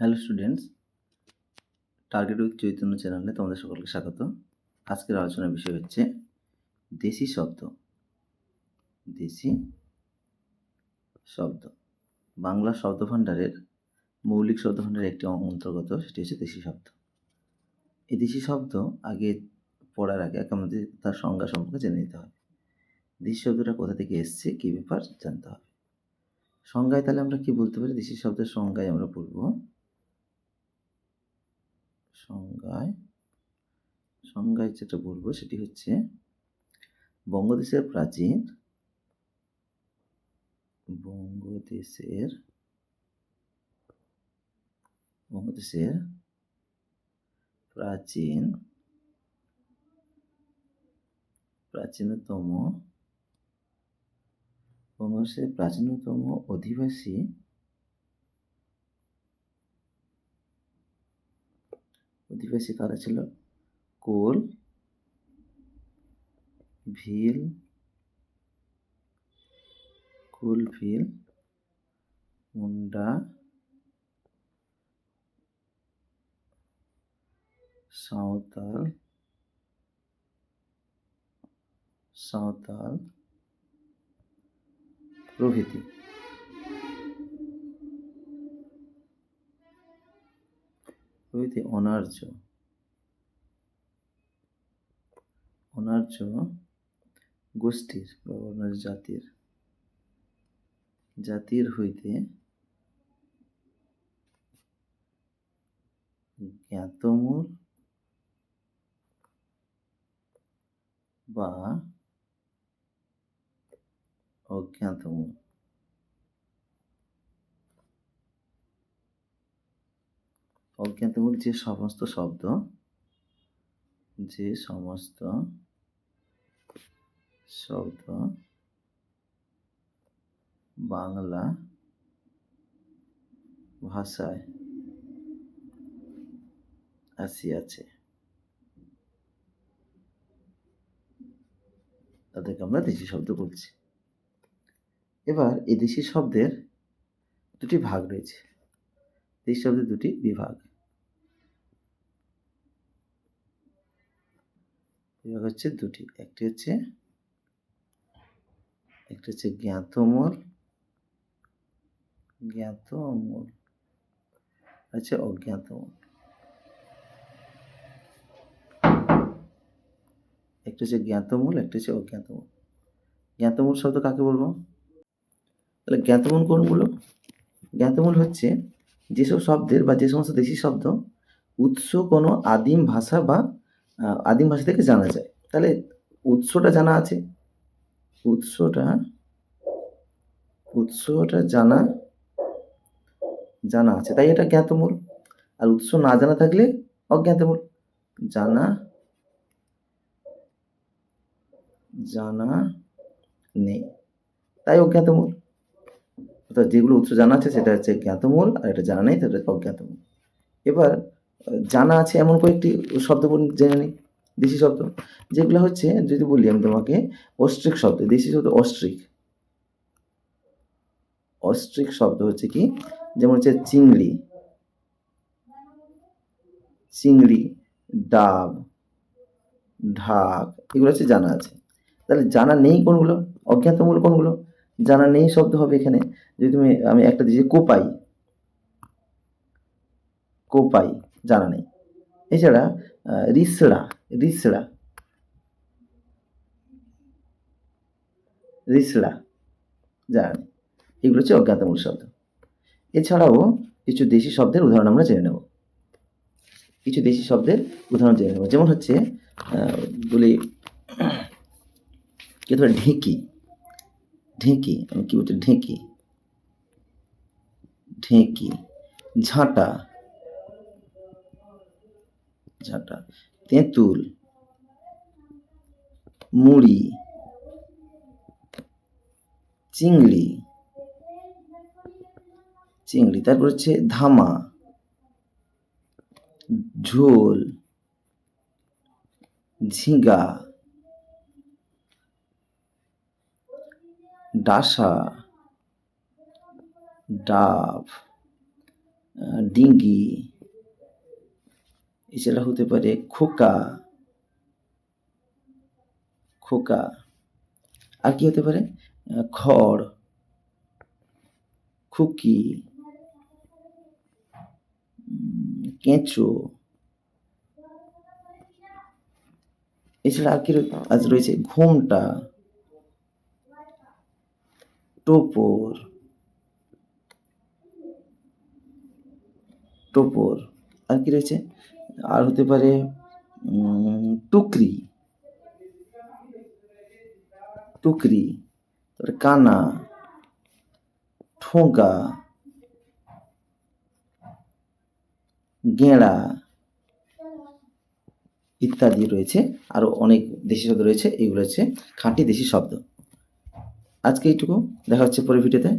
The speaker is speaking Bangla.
Hello students target with Chaitanya চ্যানেলে তোমাদের সকলকে স্বাগত। আজকের আলোচনার বিষয় হচ্ছে দেশি শব্দ। দেশি শব্দ। বাংলা শব্দভাণ্ডারের মৌলিক শব্দভাণ্ডারের একটি অন্তর্গত, সেটি হচ্ছে দেশি শব্দ। এই দেশি শব্দ আগে পড়ার আগে আমাদের তার সংজ্ঞা সম্পর্কে জেনে নিতে হবে। দেশি শব্দটা কোথা থেকে এসছে, কী ব্যাপার জানতে হবে। সংজ্ঞায় তাহলে আমরা কি বলতে পারি? দেশি শব্দের সংজ্ঞায় আমরা পড়ব সংজ্ঞায় সংজ্ঞায় যেটা বলব সেটি হচ্ছে বঙ্গদেশের প্রাচীন, বঙ্গদেশের বঙ্গদেশের প্রাচীন, প্রাচীনতম, বঙ্গদেশের প্রাচীনতম অধিবাসী অধিবাসী কারা ছিল কোল ভিল কুল ভিল মুন্ডা সাঁওতাল সাঁওতাল প্রভৃতি। প্রভৃতি অনার্য। অনার্য গোষ্ঠীর বা জাতির। জাতির হইতে জ্ঞাতমূল বা অজ্ঞাতমূল। অজ্ঞাতমূল যে সমস্ত শব্দ, যে সমস্ত শব্দ বাংলা ভাষায় আসিয়াছে। তাদেরকে আমরা দেশি শব্দ বলছি। এবার এই দেশি শব্দের দুটি ভাগ রয়েছে। দেশি শব্দের দুটি বিভাগ। বিভাগ হচ্ছে দুটি, একটি হচ্ছে একটি হচ্ছে জ্ঞাতমূল জ্ঞাতমূল আছে অজ্ঞাতমূল। একটা হচ্ছে জ্ঞাতমূল, একটা হচ্ছে অজ্ঞাতমূল। জ্ঞাতমূল শব্দ কাকে বলব? তাহলে জ্ঞাতমূল কোনগুলো? জ্ঞাতমূল হচ্ছে যেসব শব্দের বা যে সমস্ত দেশি শব্দ, উৎস কোনো আদিম ভাষা বা আদিম ভাষা থেকে জানা যায়। তাহলে উৎসটা জানা আছে। উৎসটা উৎসটা জানা জানা আছে। তাই এটা জ্ঞাতমূল। আর উৎস না জানা থাকলে অজ্ঞাতমূল। জানা জানা নেই। তাই অজ্ঞাতমূল। অর্থাৎ যেগুলো উৎস জানা আছে সেটা হচ্ছে জ্ঞাতমূল আর এটা জানা নেই সেটা অজ্ঞাতমূল। এবার জানা আছে এমন কয়েকটি শব্দ জেনে নিই দেশি শব্দ। যেগুলো হচ্ছে যদি বলি আমি তোমাকে অস্ট্রিক শব্দ দেশি শব্দ অস্ট্রিক। অস্ট্রিক শব্দ হচ্ছে কি? যেমন হচ্ছে চিংড়ি। চিংড়ি ডাব ঢাক এগুলো হচ্ছে জানা আছে। তাহলে জানা নেই কোনগুলো? অজ্ঞাতমূল কোনগুলো? জানা নেই শব্দ হবে এখানে। যদি তুমি, আমি একটা দিয়েছি কোপাই। কোপাই, জানা নেই। এছাড়া রিসড়া রিসড়া। রিসড়া, জানা নেই। এগুলো হচ্ছে অজ্ঞাতমূল শব্দ। এছাড়াও কিছু দেশি শব্দের উদাহরণ আমরা জেনে নেব। কিছু দেশি শব্দের উদাহরণ জেনে নেব। যেমন হচ্ছে বলি, কি ধরে ঢেঁকি। ঢেঁকি, আমি কী বলছি ঢেঁকি? ঢেঁকি, ঝাঁটা ঝাঁটা, তেঁতুল, মুড়ি, চিংড়ি চিংড়ি, তারপর হচ্ছে ধামা, ঝোল, ঝিঙ্গা ডাসা, ডাব ডিঙ্গি এছাড়া হতে পারে খোকা খোকা। আর কি হতে পারে? খড়, খুকি কেঁচো। এছাড়া আর কি আজ রয়েছে ঘোমটা। টোপর টোপর আর কি রয়েছে? আর হতে পারে টুকরি। টুকরি, তারপরে কানা ঠোঁকা গেঁড়া ইত্যাদি রয়েছে। আরও অনেক দেশি শব্দ রয়েছে। এগুলো হচ্ছে খাঁটি দেশি শব্দ। আজকে এইটুকু। দেখা হচ্ছে পরে ভিডিওতে।